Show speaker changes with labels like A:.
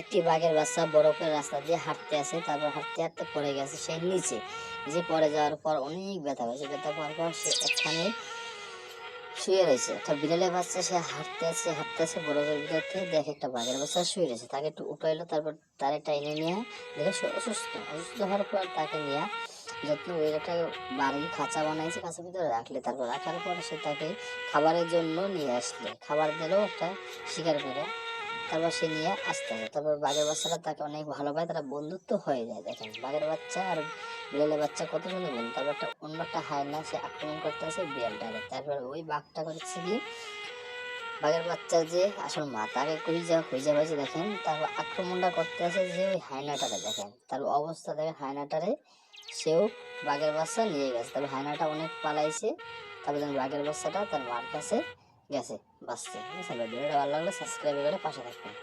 A: একটি বাঘের বাচ্চা বরফের রাস্তা দিয়ে হাঁটতে আসে, তারপর হাঁটতে হাঁটতে পড়ে গেছে সে নিচে। যে পড়ে যাওয়ার পর অনেক ব্যথা পেয়েছে ব্যথা পাওয়ার পর সে একখানে শুয়ে রয়েছে। একটা বিড়ালের বাচ্চা সে হাঁটতে আছে হাঁটতে আছে বরফের ভিতর থেকে দেখে একটা বাঘের বাচ্চা শুয়ে রয়েছে। তাকে একটু উঠাইলো, তারপর তারে টাইনে নিয়ে দেখে সে অসুস্থ। অসুস্থ হওয়ার পর তাকে নিয়ে যত্ন করে একটা বাড়ি খাঁচা বানাইছে, খাঁচার ভিতরে রাখলে। তারপর রাখার পর সে তাকে খাবারের জন্য নিয়ে আসলে। খাবার দিলেও একটা শিকার করে। তারপর সে নিয়ে আসতে হবে। তারপর বাঘের বাচ্চাটা তাকে অনেক ভালো পায় তারা বন্ধুত্ব হয়ে যায়। দেখেন, বাঘের বাচ্চা আর বিড়ালের বাচ্চা কত সুন্দর বন্ধু। তারপর একটা অন্য একটা হায়না সে আক্রমণ করতে আসে বিড়ালটাকে। তারপর ওই বাঘটা করেছে কি, বাঘের বাচ্চা যে আসল মা, তাকে খুঁজে খুঁজে পাইছে দেখেন। তারপর আক্রমণটা করতে আসে যে ওই হায়নাটাকে, দেখেন। তার অবস্থা, দেখেন, হায়নাটারে সেও বাঘের বাচ্চা নিয়ে গেছে। তারপর হায়নাটা অনেক পালাইছে। তারপর বাঘের বাচ্চাটা তার মার কাছে গেছে বাঁচছে ঠিক আছে ভিডিওটা ভালো লাগলে সাবস্ক্রাইব করে পাশে থাকবেন।